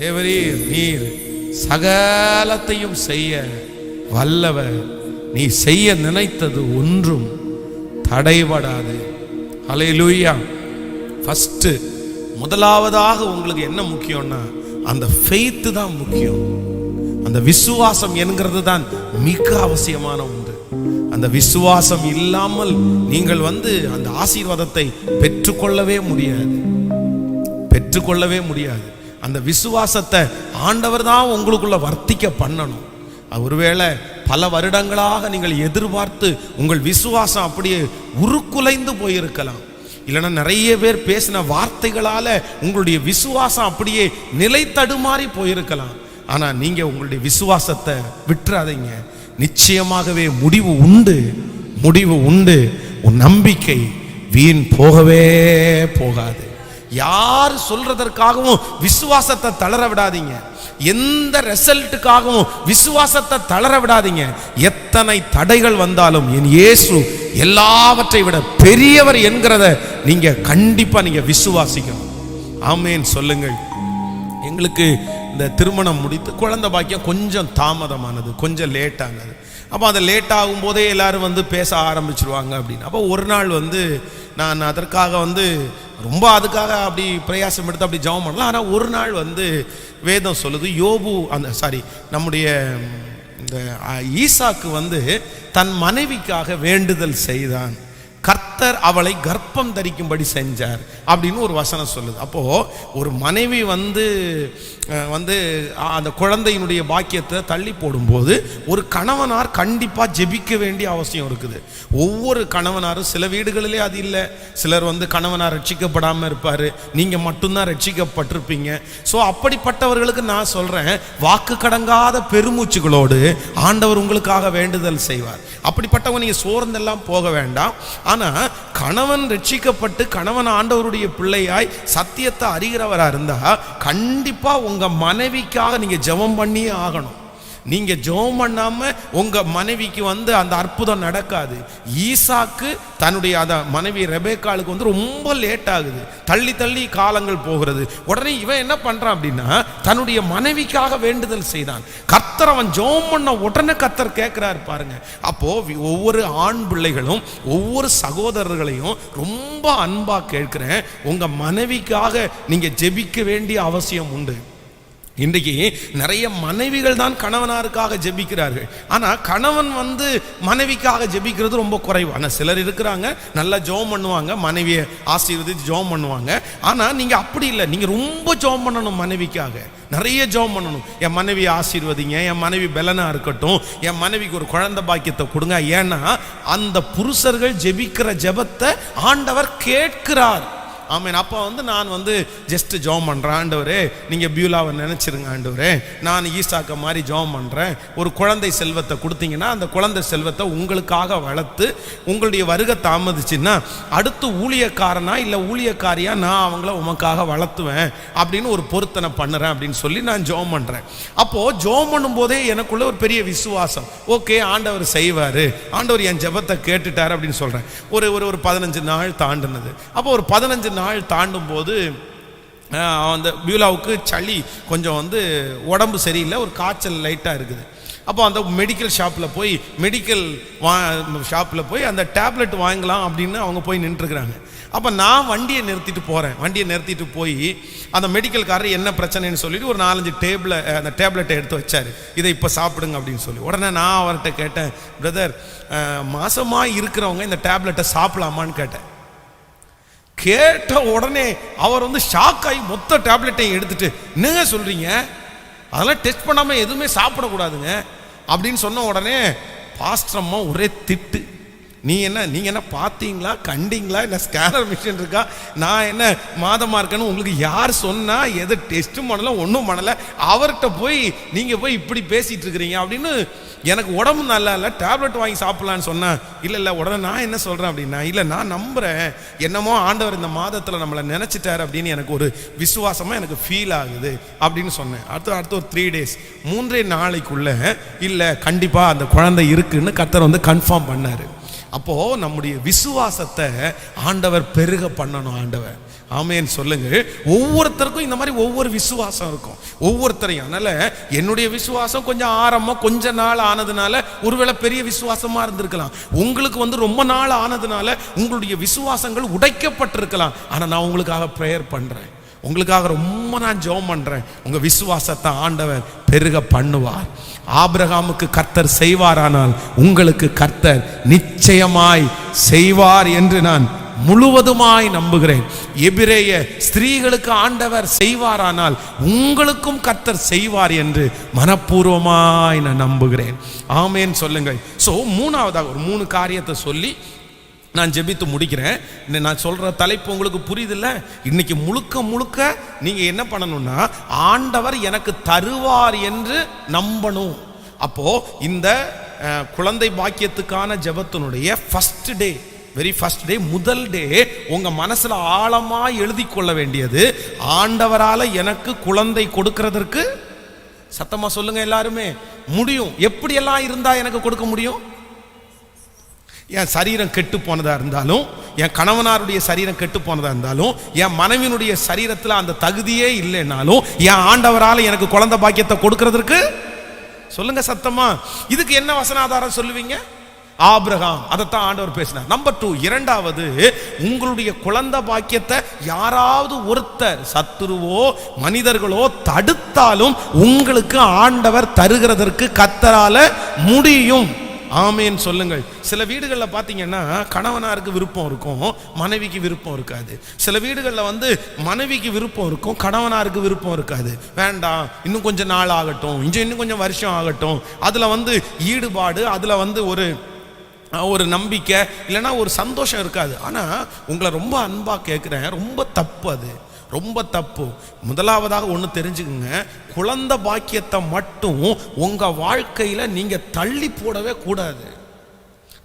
தேவரீர் நீர் சகலத்தையும் செய்ய வல்லவர். நீ செய்ய நினைத்தது ஒன்றும் தடைபடாது. அலையிலூயா ஃபஸ்ட்டு முதலாவதாக உங்களுக்கு என்ன முக்கியம்னா அந்த ஃபெய்த் தான் முக்கியம். அந்த விசுவாசம் என்கிறது தான் மிக அவசியமான ஒன்று. அந்த விசுவாசம் இல்லாமல் நீங்கள் வந்து அந்த ஆசீர்வாதத்தை பெற்றுக்கொள்ளவே முடியாது. பெற்றுக்கொள்ளவே முடியாது. அந்த விசுவாசத்தை ஆண்டவர் தான் உங்களுக்குள்ள வர்த்திக்க பண்ணணும். ஒருவேளை பல வருடங்களாக நீங்கள் எதிர்பார்த்து உங்கள் விசுவாசம் அப்படியே உருக்குலைந்து போயிருக்கலாம். இல்லைன்னா நிறைய பேர் பேசின வார்த்தைகளால உங்களுடைய விசுவாசம் அப்படியே நிலை தடுமாறி போயிருக்கலாம். ஆனா நீங்க உங்களுடைய விசுவாசத்தை விட்டுறாதீங்க. நிச்சயமாகவே முடிவு உண்டு. முடிவு உண்டு. உன் நம்பிக்கை வீண் போகவே போகாது. யார் சொல்றதற்காகவும் விசுவாசத்தை தளர விடாதீங்க. எந்த ரிசல்ட்டுக்காகவும் விசுவாசத்தை தளர விடாதீங்க. எத்தனை தடைகள் வந்தாலும் என் இயேசு எல்லாவற்றை விட பெரியவர் என்கிறத நீங்க கண்டிப்பா நீங்க விசுவாசிக்கணும். ஆமேன். சொல்லுங்கள். எங்களுக்கு இந்த திருமணம் முடித்து குழந்தை பாக்கியம் கொஞ்சம் தாமதமானது கொஞ்சம் லேட் ஆனது. அப்போ அது லேட் ஆகும் போதே எல்லாரும் வந்து பேச ஆரம்பிச்சிருவாங்க அப்படின்னு. அப்போ ஒரு நாள் வந்து நான் அதற்காக வந்து ரொம்ப அதுக்காக அப்படி பிரயாசம் எடுத்து அப்படி ஜெபம் பண்ணலாம். ஆனால் ஒரு நாள் வந்து வேதம் சொல்லுது யோபு அந்த சாரி நம்முடைய இந்த ஈசாக்கு வந்து தன் மனைவிக்காக வேண்டுதல் செய்தான். கர்த்தர் அவளை கர்ப்பம் தரிக்கும்படி செஞ்சார் அப்படின்னு ஒரு வசனம் சொல்லுது. அப்போது ஒரு மனைவி வந்து வந்து அந்த குழந்தையினுடைய பாக்கியத்தை தள்ளி போடும்போது ஒரு கணவனார் கண்டிப்பாக ஜெபிக்க வேண்டிய அவசியம் இருக்குது. ஒவ்வொரு கணவனாரும் சில வீடுகளிலே அது இல்லை. சிலர் வந்து கணவனார் ரட்சிக்கப்படாமல் இருப்பார். நீங்கள் மட்டும்தான் ரட்சிக்கப்பட்டிருப்பீங்க. ஸோ அப்படிப்பட்டவர்களுக்கு நான் சொல்கிறேன் வாக்கு கடங்காத பெருமூச்சுகளோடு ஆண்டவர் உங்களுக்காக வேண்டுதல் செய்வார். அப்படிப்பட்டவங்க நீங்கள் சோர்ந்தெல்லாம் போக வேண்டாம். ஆனா கணவன் ரட்சிக்கப்பட்டு கணவன் ஆண்டவருடைய பிள்ளையாய் சத்தியத்தை அறிகிறவராக இருந்தா கண்டிப்பா உங்க மனைவிக்காக நீங்க ஜெபம் பண்ணியே ஆகணும். நீங்க ஜெபம் பண்ணாம உங்க மனைவிக்கு வந்து அந்த அற்புதம் நடக்காது. ஈசாக்கு தன்னுடைய அத மனைவி ரெபேக்காளுக்கு வந்து ரொம்ப லேட் ஆகுது. தள்ளி தள்ளி காலங்கள் போகிறது. உடனே இவன் என்ன பண்றான் அப்படின்னா தன்னுடைய மனைவிக்காக வேண்டுதல் செய்தான். கர்த்தர் அவன் ஜோம் பண்ண உடனே கர்த்தர் கேட்கிறாரு பாருங்க. அப்போ ஒவ்வொரு ஆண் பிள்ளைகளும் ஒவ்வொரு சகோதரர்களையும் ரொம்ப அன்பா கேட்கிறேன். உங்க மனைவிக்காக நீங்க ஜெபிக்க வேண்டிய அவசியம் உண்டு. இன்றைக்கு நிறைய மனைவிகள் தான் கணவனாருக்காக ஜெபிக்கிறார்கள். ஆனால் கணவன் வந்து மனைவிக்காக ஜெபிக்கிறது ரொம்ப குறைவு. ஆனால் சிலர் இருக்கிறாங்க நல்லா ஜெபம் பண்ணுவாங்க மனைவியை ஆசீர்வதித்து ஜெபம் பண்ணுவாங்க. ஆனால் நீங்கள் அப்படி இல்லை. நீங்கள் ரொம்ப ஜோம் பண்ணணும் மனைவிக்காக. நிறைய ஜெபம் பண்ணணும். என் மனைவி ஆசீர்வதிங்க என் மனைவி பலனாக இருக்கட்டும் என் மனைவிக்கு ஒரு குழந்த பாக்கியத்தை கொடுங்க. ஏன்னா அந்த புருஷர்கள் ஜெபிக்கிற ஜெபத்தை ஆண்டவர் கேட்கிறார். ஆமீன். அப்போ வந்து நான் வந்து ஜஸ்ட் ஜெபம் பண்ணுறேன் ஆண்டவரே நீங்கள் பியூலாவை நினச்சிருங்க ஆண்டவரே. நான் ஈசாக்க மாதிரி ஜெபம் பண்ணுறேன் ஒரு குழந்தை செல்வத்தை கொடுத்தீங்கன்னா அந்த குழந்தை செல்வத்தை உங்களுக்காக வளர்த்து உங்களுடைய வருகை தாமதிச்சுன்னா அடுத்து ஊழியக்காரனா இல்லை ஊழியக்காரியாக நான் அவங்கள உமக்காக வளர்த்துவேன் அப்படின்னு ஒரு பொருத்தனை பண்ணுறேன் அப்படின்னு சொல்லி நான் ஜெபம் பண்ணுறேன் அப்போது ஜெபம் பண்ணும்போதே எனக்குள்ள ஒரு பெரிய விசுவாசம். ஓகே ஆண்டவர் செய்வார். ஆண்டவர் என் ஜெபத்தை கேட்டுட்டார் அப்படின்னு சொல்கிறேன் ஒரு ஒரு ஒரு பதினஞ்சு நாள் தாண்டுனது. அப்போ ஒரு பதினஞ்சு நாள் தாண்டும் போது அந்த பியூலாவுக்கு சளி கொஞ்சம் வந்து உடம்பு சரியில்லை ஒரு காய்ச்சல் லைட்டாக இருக்குது. அப்போ அந்த மெடிக்கல் ஷாப்பில் போய் மெடிக்கல் வா ஷாப்பில் போய் அந்த டேப்லெட் வாங்கலாம் அப்படின்னு அவங்க போய் நின்றுருக்குறாங்க. அப்போ நான் வண்டியை நிறுத்திட்டு போகிறேன் வண்டியை நிறுத்திட்டு போய் அந்த மெடிக்கல்காரர் என்ன பிரச்சனைன்னு சொல்லிட்டு ஒரு நாலஞ்சு டேபிளை அந்த டேப்லெட்டை எடுத்து வச்சார். இதை இப்போ சாப்பிடுங்க அப்படின்னு சொல்லி. உடனே நான் அவர்கிட்ட கேட்டேன் பிரதர் மாதமாக இருக்கிறவங்க இந்த டேப்லெட்டை சாப்பிடலாமான்னு கேட்டேன். கேட்ட உடனே அவர் வந்து ஷாக் ஆகி மொத்த டேப்லெட்டையும் எடுத்துட்டு என்னங்க சொல்றீங்க? அதெல்லாம் டெஸ்ட் பண்ணாமல் எதுவுமே சாப்பிடக்கூடாதுங்க. அப்படின்னு சொன்ன உடனே பாஸ்டர் அம்மா ஒரே திட்டு. நீ என்ன நீங்கள் என்ன பார்த்தீங்களா கண்டிங்களா என்ன ஸ்கேனர் மிஷின் இருக்கா? நான் என்ன மாதமாக இருக்கேன்னு உங்களுக்கு யார் சொன்னால் எது டெஸ்ட்டும் பண்ணல ஒன்றும் பண்ணலை அவர்கிட்ட போய் நீங்கள் போய் இப்படி பேசிகிட்டு இருக்கிறீங்க அப்படின்னு எனக்கு உடம்பு நல்லா இல்லை டேப்லெட் வாங்கி சாப்பிட்லான்னு சொன்னேன் இல்லை இல்லை உடனே நான் என்ன சொல்கிறேன் அப்படின்னா இல்லை நான் நம்புகிறேன் என்னமோ ஆண்டவர் இந்த மாதத்தில் நம்மளை நினச்சிட்டார் அப்படின்னு எனக்கு ஒரு விசுவாசமாக எனக்கு ஃபீல் ஆகுது அப்படின்னு சொன்னேன். அடுத்து அடுத்து ஒரு த்ரீ டேஸ் மூன்றே நாளைக்குள்ளே இல்லை கண்டிப்பாக அந்த குழந்தை இருக்குன்னு கர்த்தர் வந்து கன்ஃபார்ம் பண்ணார். அப்போது நம்முடைய விசுவாசத்தை ஆண்டவர் பெருக பண்ணணும் ஆண்டவர். ஆமேன்னு சொல்லுங்க. ஒவ்வொருத்தருக்கும் இந்த மாதிரி ஒவ்வொரு விசுவாசம் இருக்கும். ஒவ்வொருத்தரையும். அதனால என்னுடைய விசுவாசம் கொஞ்சம் ஆரம்பம் கொஞ்ச நாள் ஆனதுனால ஒருவேளை பெரிய விசுவாசமா இருந்திருக்கலாம். உங்களுக்கு வந்து ரொம்ப நாள் ஆனதுனால உங்களுடைய விசுவாசங்கள் உடைக்கப்பட்டிருக்கலாம். ஆனா நான் உங்களுக்காக ப்ரேயர் பண்றேன். உங்களுக்காக ரொம்ப நான் ஜெபம் பண்றேன். உங்க விசுவாசத்தை ஆண்டவர் பெருக பண்ணுவார். ஆபிரகாமுக்கு கர்த்தர் செய்வாரானால் உங்களுக்கு கர்த்தர் நிச்சயமாய் செய்வார் என்று நான் முழுவதுமாய் நம்புகிறேன். எபிரேய ஸ்திரீகளுக்கு ஆண்டவர் செய்வாரானால் உங்களுக்கும் கர்த்தர் செய்வார் என்று மனப்பூர்வமாய் நான் நம்புகிறேன். ஆமேன் சொல்லுங்கள். ஸோ மூணாவதாக ஒரு மூணு காரியத்தை சொல்லி நான் ஜெபித்து முடிக்கிறேன். நான் சொல்கிற தலைப்பு உங்களுக்கு புரியுதுல்ல? இன்னைக்கு முழுக்க முழுக்க நீங்கள் என்ன பண்ணணும்னா ஆண்டவர் எனக்கு தருவார் என்று நம்பணும். அப்போது இந்த குழந்தை பாக்கியத்துக்கான ஜபத்தினுடைய first day very first day முதல் டே உங்கள் மனசில் ஆழமாக எழுதி கொள்ள வேண்டியது ஆண்டவரால் எனக்கு குழந்தை கொடுக்கறதற்கு? சத்தமாக சொல்லுங்கள் எல்லாருமே. முடியும். எப்படியெல்லாம் இருந்தால் எனக்கு கொடுக்க முடியும்? என் சரீரம் கெட்டு போனதாக இருந்தாலும் என் கணவனாருடைய சரீரம் கெட்டு போனதாக இருந்தாலும் என் மனைவியினுடைய சரீரத்தில் அந்த தகுதியே இல்லைன்னாலும் என் ஆண்டவரால் எனக்கு குழந்தை பாக்கியத்தை கொடுக்கறதற்கு? சொல்லுங்க சத்தமா. இதுக்கு என்ன வசனாதாரம் சொல்லுவீங்க? ஆபிரகாம் அதைத்தான் ஆண்டவர் பேசினார். நம்பர் டூ இரண்டாவது உங்களுடைய குழந்தை பாக்கியத்தை யாராவது ஒருத்தர் சத்துருவோ மனிதர்களோ தடுத்தாலும் உங்களுக்கு ஆண்டவர் தருகிறதற்கு கத்தரால முடியும். ஆமேன்னு சொல்லுங்கள். சில வீடுகளில் பார்த்தீங்கன்னா கணவனாருக்கு விருப்பம் இருக்கும் மனைவிக்கு விருப்பம் இருக்காது. சில வீடுகளில் வந்து மனைவிக்கு விருப்பம் இருக்கும் கணவனாருக்கு விருப்பம் இருக்காது. வேண்டாம் இன்னும் கொஞ்சம் நாள் ஆகட்டும் இங்கே இன்னும் கொஞ்சம் வருஷம் ஆகட்டும். அதில் வந்து ஈடுபாடு அதில் வந்து ஒரு ஒரு நம்பிக்கை இல்லைன்னா ஒரு சந்தோஷம் இருக்காது. ஆனால் உங்களை ரொம்ப அன்பாக கேட்குறேன் ரொம்ப தப்பு அது. ரொம்ப தப்பு. முதலாவதாக ஒன்று தெரிஞ்சுக்குங்க. குழந்தை பாக்கியத்தை மட்டும் உங்கள் வாழ்க்கையில் நீங்கள் தள்ளி போடவே கூடாது.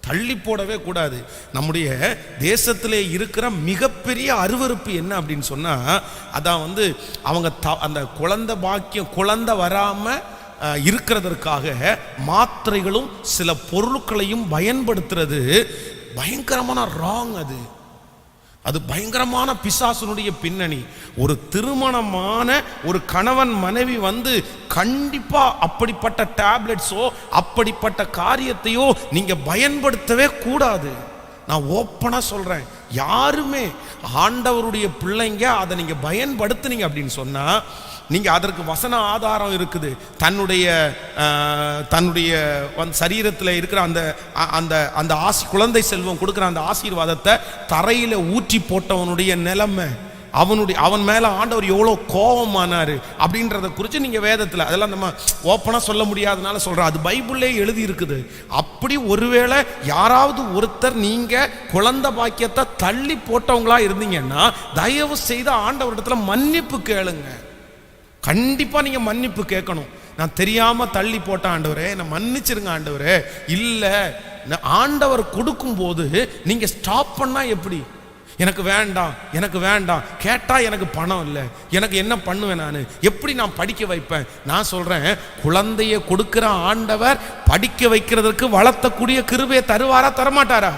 தள்ளி போடவே கூடாது. நம்முடைய தேசத்திலே இருக்கிற மிகப்பெரிய அருவருப்பு என்ன அப்படின்னு சொன்னால் அதான் வந்து அவங்க த- அந்த குழந்தை பாக்கியம் குழந்த வராமல் இருக்கிறதற்காக மாத்திரைகளும் சில பொருட்களையும் பயன்படுத்துறது பயங்கரமான ராங் அது. அது பயங்கரமான பிசாசனுடைய பின்னணி. ஒரு திருமணமான ஒரு கணவன் மனைவி வந்து கண்டிப்பா அப்படிப்பட்ட டேப்லெட்ஸோ அப்படிப்பட்ட காரியத்தையோ நீங்க பயன்படுத்தவே கூடாது. நான் ஓப்பனாக சொல்கிறேன் யாருமே ஆண்டவருடைய பிள்ளைங்க அதை நீங்கள் பயன்படுத்துனீங்க அப்படின்னு சொன்னால் நீங்கள் அதற்கு வசன ஆதாரம் இருக்குது. தன்னுடைய தன்னுடைய வந் சரீரத்தில் இருக்கிற அந்த அ- அந்த அந்த ஆசி குழந்தை செல்வம் கொடுக்குற அந்த ஆசீர்வாதத்தை தரையில் ஊற்றி போட்டவனுடைய நிலைமை. அவனுடைய அவன் மேலே ஆண்டவர் எவ்வளோ கோபமானார் அப்படின்றத குறித்து நீங்கள் வேதத்தில் அதெல்லாம் நம்ம ஓப்பனாக சொல்ல முடியாதனால சொல்கிறோம் அது பைபிளே எழுதி இருக்குது. அப்படி ஒருவேளை யாராவது ஒருத்தர் நீங்கள் குழந்தை பாக்கியத்தை தள்ளி போட்டவங்களா இருந்தீங்கன்னா தயவு செய்து ஆண்டவரிடத்தில் மன்னிப்பு கேளுங்க. கண்டிப்பாக நீங்கள் மன்னிப்பு கேட்கணும். நான் தெரியாமல் தள்ளி போட்ட ஆண்டவரே நான் மன்னிச்சிருங்க ஆண்டவரே. இல்லை நான் ஆண்டவர் கொடுக்கும்போது நீங்கள் ஸ்டாப் பண்ணால் எப்படி? எனக்கு வேண்டாம் எனக்கு வேண்டாம். கேட்டால் எனக்கு பணம் இல்லை. எனக்கு என்ன பண்ணுவேன் நான்? எப்படி நான் படிக்க வைப்பேன்? நான் சொல்கிறேன் குழந்தைய கொடுக்குற ஆண்டவர் படிக்க வைக்கிறதுக்கு வளர்த்தக்கூடிய கிருபையை தருவாரா தரமாட்டாரா?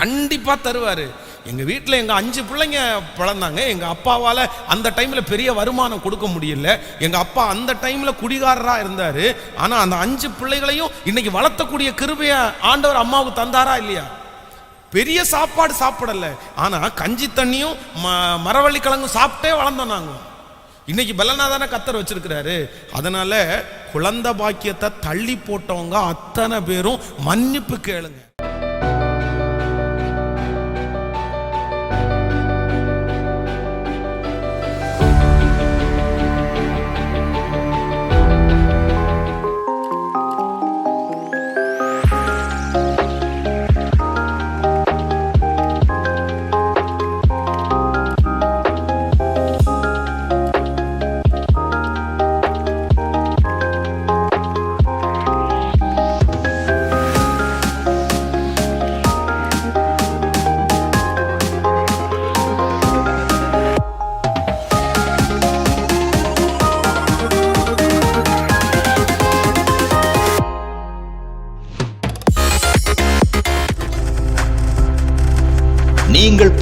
கண்டிப்பாக தருவார். எங்கள் வீட்டில் எங்கள் அஞ்சு பிள்ளைங்க பிறந்தாங்க. எங்கள் அப்பாவால் அந்த டைமில் பெரிய வருமானம் கொடுக்க முடியல. எங்கள் அப்பா அந்த டைமில் குடிகாரராக இருந்தார். ஆனால் அந்த அஞ்சு பிள்ளைகளையும் இன்னைக்கு வளர்த்தக்கூடிய கிருபையை ஆண்டவர் அம்மாவுக்கு தந்தாரா இல்லையா? பெரிய சாப்பாடு சாப்பிடல. ஆனால் கஞ்சி தண்ணியும் ம- மரவள்ளி கிழங்கும் சாப்பிட்டே வளர்ந்தோம் நாங்கள் இன்னைக்கு பலனா தானே கத்தர் வச்சிருக்கிறாரு. அதனால குழந்தை பாக்கியத்தை தள்ளி போட்டவங்க அத்தனை பேரும் மன்னிப்பு கேளுங்க.